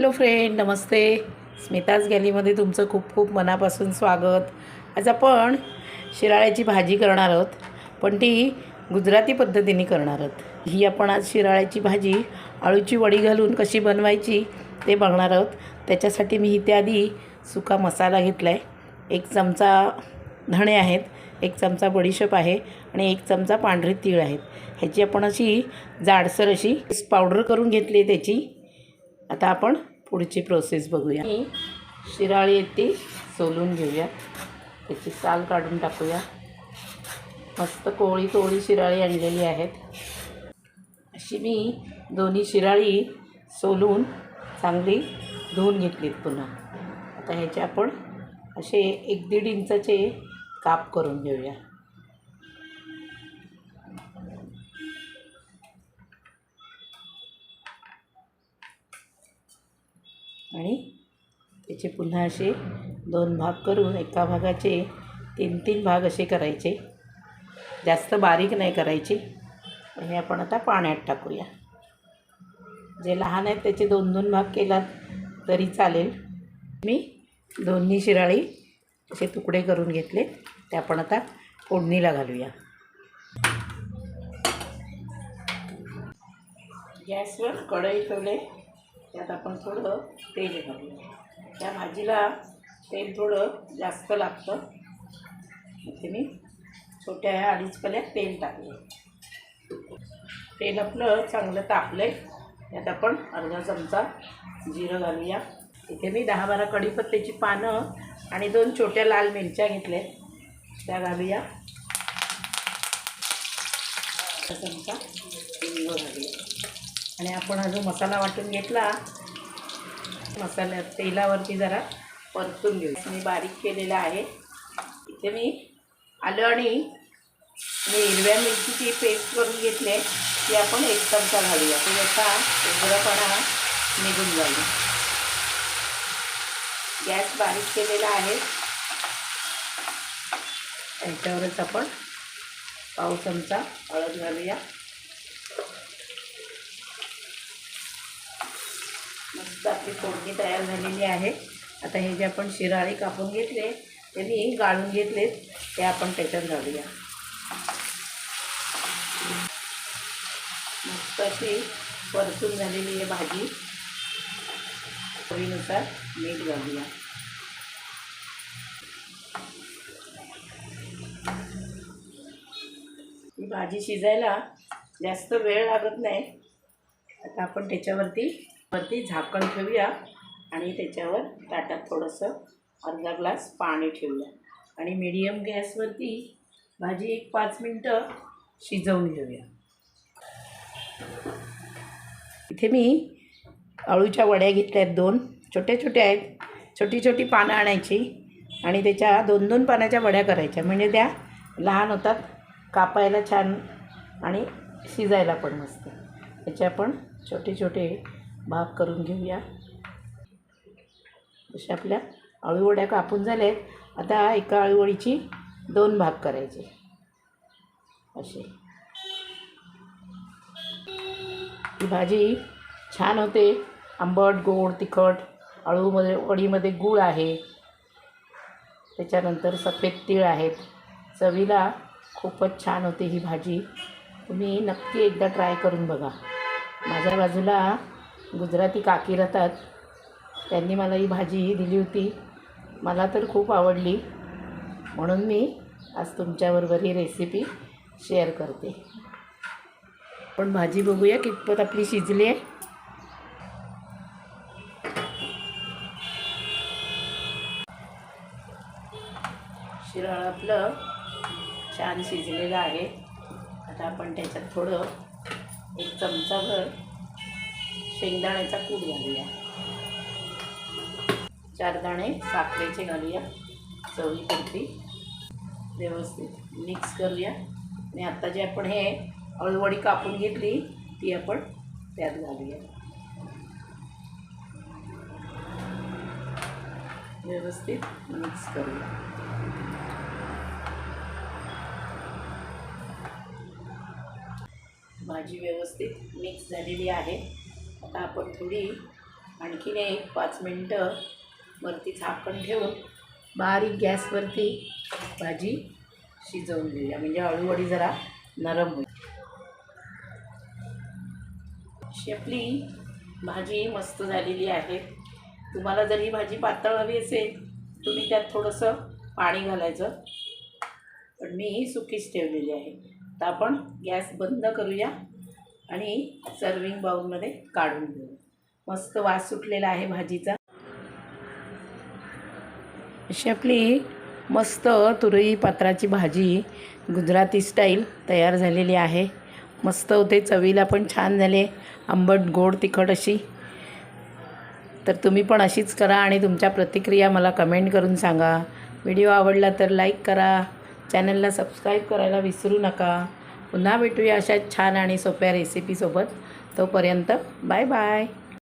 Hello friend नमस्ते. स्मिताज गॅलीमध्ये तुमचं खूप खूप मनापासून स्वागत. आज आपण शिराळ्याची भाजी करणार आहोत पण ती गुजराती पद्धतीने करणार आहोत. ही आपण आज शिराळ्याची भाजी आळूची वडी घालून कशी बनवायची ते बघणार आहोत. त्याच्यासाठी मी इथे आधी सुका मसाला घेतला आहे एक चमचा धणे आहेत एक चमचा बडीशेप आहे आणि एक चमचा पांढरे तीळ आहेत. ह्याची आपण अशी जाडसर अशी पावडर करून घेतली आहे त्याची. आता आपण पुढची प्रोसेस बघूया. मी शिराळी येते ती सोलून घेऊया. त्याची साल काढून टाकूया. मस्त कोळी कोळी शिराळी आणलेली आहेत. अशी मी दोन्ही शिराळी सोलून चांगली धुवून घेतलीत पुन्हा. आता ह्याचे आपण असे एक दीड इंचाचे काप करून घेऊया. आणि त्याचे पुन्हा असे दोन भाग करून एका भागाचे तीन तीन भाग असे करायचे. जास्त बारीक नाही करायचे. हे आपण आता पाण्यात टाकूया. जे लहान आहेत त्याचे दोन दोन भाग केलात तरी चालेल. मी दोन्ही शिराळी असे तुकडे करून घेतले. ते आपण आता फोडणीला घालूया. गॅसवर कढई ठेवले. त्यात आपण थोडं तेल घालूया त्या भाजीला तेल थोडं जास्त लागतं. इथे मी छोट्या अडीच कल्यात तेल टाकलं तेल आपलं चांगलं तापलं आहे त्यात आपण अर्धा चमचा जिरं घालूया. इथे मी दहा बारा कढीपत्त्याची पानं आणि दोन छोट्या लाल मिरच्या घेतल्या त्या घालूया. अर्धा चमचा हिंग घालूया. आणि आपण हा जो मसाला वाटून घेतला मसाल्या तेलावरती जरा परतून घेऊ मी बारीक केलेला आहे. इथे मी आलं आणि मी हिरव्या मिरचीची पेस्ट करून घेतली आहे. ती आपण एक चमचा घालूया. तो याचा उग्रपणा निघून जाईल. गॅस बारीक केलेला आहे. याच्यावरच आपण पाव चमचा हळद घालूया. मस्त आपली फोडणी तयार झालेली आहे. आता हे जे आपण शिराळे कापून घेतले ते मी गाळून घेतले ते आपण त्याच्यात घालूया. मस्त अशी परतून झालेली आहे भाजी. चवीनुसार मीठ घालूया. ही भाजी शिजायला जास्त वेळ लागत नाही. आता आपण त्याच्यावरती वरती झाकण ठेवूया आणि त्याच्यावर ताटात थोडंसं अर्धा ग्लास पाणी ठेवूया. आणि मीडियम गॅसवरती भाजी एक पाच मिनटं शिजवून घेऊया. इथे मी अळूच्या वड्या घेतल्या आहेत दोन. छोट्या छोट्या आहेत. छोटी छोटी पानं आणायची आणि त्याच्या दोन दोन पानाच्या वड्या करायच्या. म्हणजे त्या लहान होतात कापायला छान आणि शिजायला पण मस्त. त्याचे आपण छोटे छोटे भाग करून घेऊया. अशा आपल्या अळूवड्या कापून झाल्या आहेत आता एका अळूवडीची दोन भाग करायचे. असे. ही भाजी छान होते. आंबट गोड तिखट अळूमध्ये वडीमध्ये गूळ आहे. त्याच्यानंतर सफेद तीळ आहेत. चवीला खूपच छान होते ही भाजी. तुम्ही नक्की एकदा ट्राय करून बघा. माझ्या बाजूला गुजराती काकी राहतात त्यांनी मला ही भाजी दिली होती. मला तर खूप आवडली. म्हणून मी आज तुमच्याबरोबर ही रेसिपी शेअर करते. पण भाजी बघूया कितपत आपली शिजली आहे. शिराळ आपलं छान शिजलेलं आहे. आता आपण त्याच्यात थोडं एक चमचाभर शेंगदाण्याचा कूट घालूया. चार दाणे साखरेचे घालूया चवीपुरती व्यवस्थित मिक्स करूया. आणि आत्ता जे आपण हे अळूवडी कापून घेतली ती आपण त्यात घालूया. व्यवस्थित मिक्स करूया. भाजी व्यवस्थित मिक्स झालेली आहे. आता आपण थोडी आणखीन एक पाच मिनटं वरती झाकण ठेवून बारीक गॅसवरती भाजी शिजवून घेऊया. म्हणजे अळूवडी जरा नरम होईल. अशी आपली भाजी मस्त झालेली आहे. तुम्हाला जर ही भाजी पातळ हवी असेल तुम्ही त्यात थोडंसं पाणी घालायचं. पण मी ही सुकीच ठेवलेली आहे. तर आपण गॅस बंद करूया. आणि सर्विंग बाउलमध्ये काढून घेऊ. मस्त वास सुटलेला आहे भाजीचा. अशी आपली मस्त तुरई पात्राची भाजी गुजराती स्टाईल तयार झालेली आहे. मस्त होते चवीला पण छान झाले आंबट गोड तिखट अशी. तर तुम्ही पण अशीच करा आणि तुमच्या प्रतिक्रिया मला कमेंट करून सांगा. व्हिडिओ आवडला तर लाईक करा. चॅनलला सबस्क्राईब करायला विसरू नका. पुन्हा भेटूया अशा छान आणि सोप्या रेसिपीसोबत तोपर्यंत बाय बाय